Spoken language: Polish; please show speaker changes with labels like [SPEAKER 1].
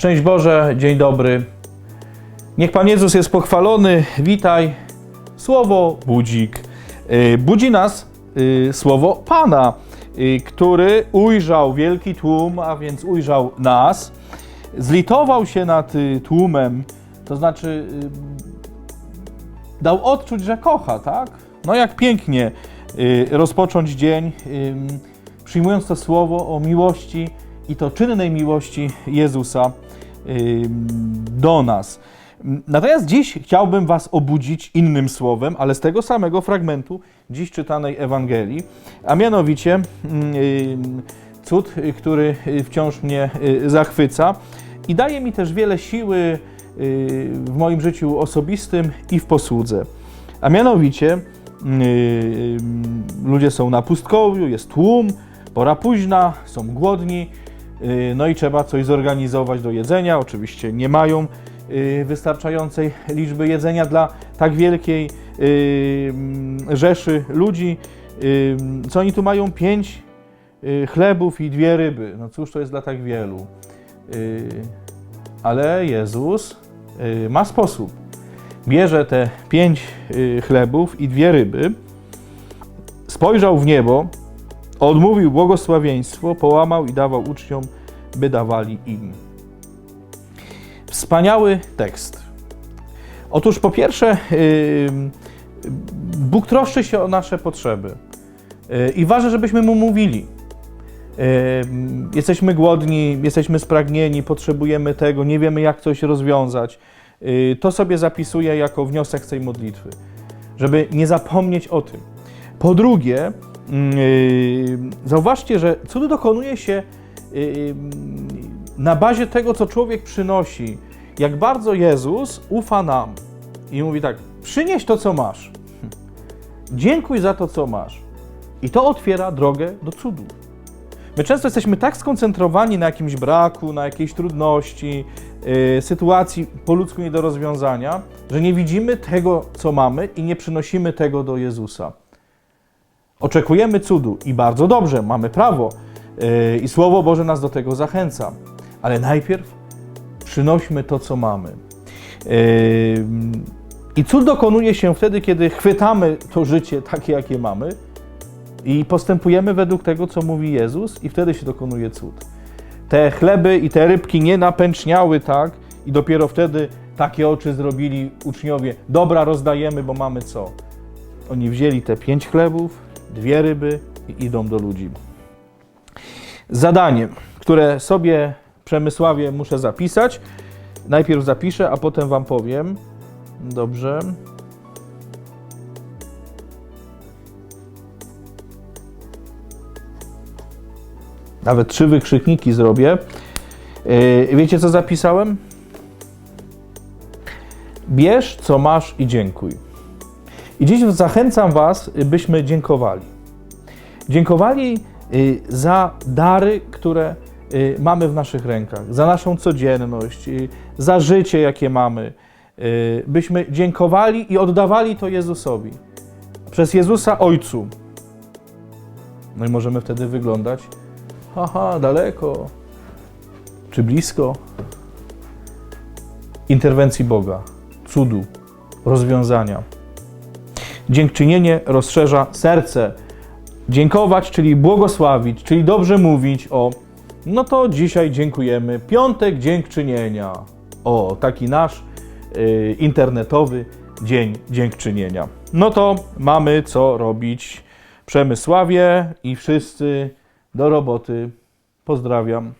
[SPEAKER 1] Szczęść Boże, dzień dobry. Niech Pan Jezus jest pochwalony. Witaj. Słowo budzik. Y, Budzi nas y, słowo Pana, y, który ujrzał wielki tłum, a więc ujrzał nas, zlitował się nad tłumem, to znaczy dał odczuć, że kocha, tak? No jak pięknie rozpocząć dzień, przyjmując to słowo o miłości i to czynnej miłości Jezusa do nas. Natomiast dziś chciałbym Was obudzić innym słowem, ale z tego samego fragmentu dziś czytanej Ewangelii, a mianowicie ym, cud, y, który y, wciąż mnie y, zachwyca i daje mi też wiele siły y, w moim życiu osobistym i w posłudze. A mianowicie yy, ludzie są na pustkowiu, jest tłum, pora późna, są głodni, no i trzeba coś zorganizować do jedzenia. Oczywiście nie mają yy, wystarczającej liczby jedzenia dla tak wielkiej yy, rzeszy ludzi. Co oni tu mają? Pięć chlebów i dwie ryby. No cóż to jest dla tak wielu? Ale Jezus ma sposób bierze te pięć y, chlebów i dwie ryby, spojrzał w niebo, odmówił błogosławieństwo, połamał i dawał uczniom, by dawali im. Wspaniały tekst. Otóż po pierwsze, y, Bóg troszczy się o nasze potrzeby y, i waży, żebyśmy Mu mówili. Y, Jesteśmy głodni, jesteśmy spragnieni, potrzebujemy tego, nie wiemy jak coś rozwiązać. To sobie zapisuję jako wniosek z tej modlitwy, żeby nie zapomnieć o tym. Po drugie, zauważcie, że cud dokonuje się yy, na bazie tego, co człowiek przynosi. Jak bardzo Jezus ufa nam i mówi tak: przynieś to, co masz. Dziękuj za to, co masz. I to otwiera drogę do cudów. My często jesteśmy tak skoncentrowani na jakimś braku, na jakiejś trudności, yy, sytuacji po ludzku nie do rozwiązania, że nie widzimy tego, co mamy i nie przynosimy tego do Jezusa. Oczekujemy cudu i bardzo dobrze, mamy prawo yy, i Słowo Boże nas do tego zachęca, ale najpierw przynośmy to, co mamy. Yy, I cud dokonuje się wtedy, kiedy chwytamy to życie takie, jakie mamy, i postępujemy według tego, co mówi Jezus, i wtedy się dokonuje cud. Te chleby i te rybki nie napęczniały tak, i dopiero wtedy takie oczy zrobili uczniowie. Dobra, rozdajemy, bo mamy co? Oni wzięli te pięć chlebów, dwie ryby i idą do ludzi. Zadanie, które sobie Przemysławie muszę zapisać. Najpierw zapiszę, a potem Wam powiem. Dobrze. Nawet trzy wykrzykniki zrobię. Yy, Wiecie, co zapisałem? Bierz, co masz i dziękuj. I dziś zachęcam Was, byśmy dziękowali. Dziękowali yy, za dary, które yy, mamy w naszych rękach, za naszą codzienność, yy, za życie, jakie mamy. Byśmy dziękowali i oddawali to Jezusowi. Przez Jezusa Ojcu. No i możemy wtedy wyglądać haha, daleko czy blisko interwencji Boga, cudu, rozwiązania. Dziękczynienie rozszerza serce. Dziękować, czyli błogosławić, czyli dobrze mówić o no to dzisiaj dziękujemy. Piątek dziękczynienia. O, taki nasz y, internetowy dzień dziękczynienia. No to mamy co robić. Przemysławie i wszyscy do roboty. Pozdrawiam.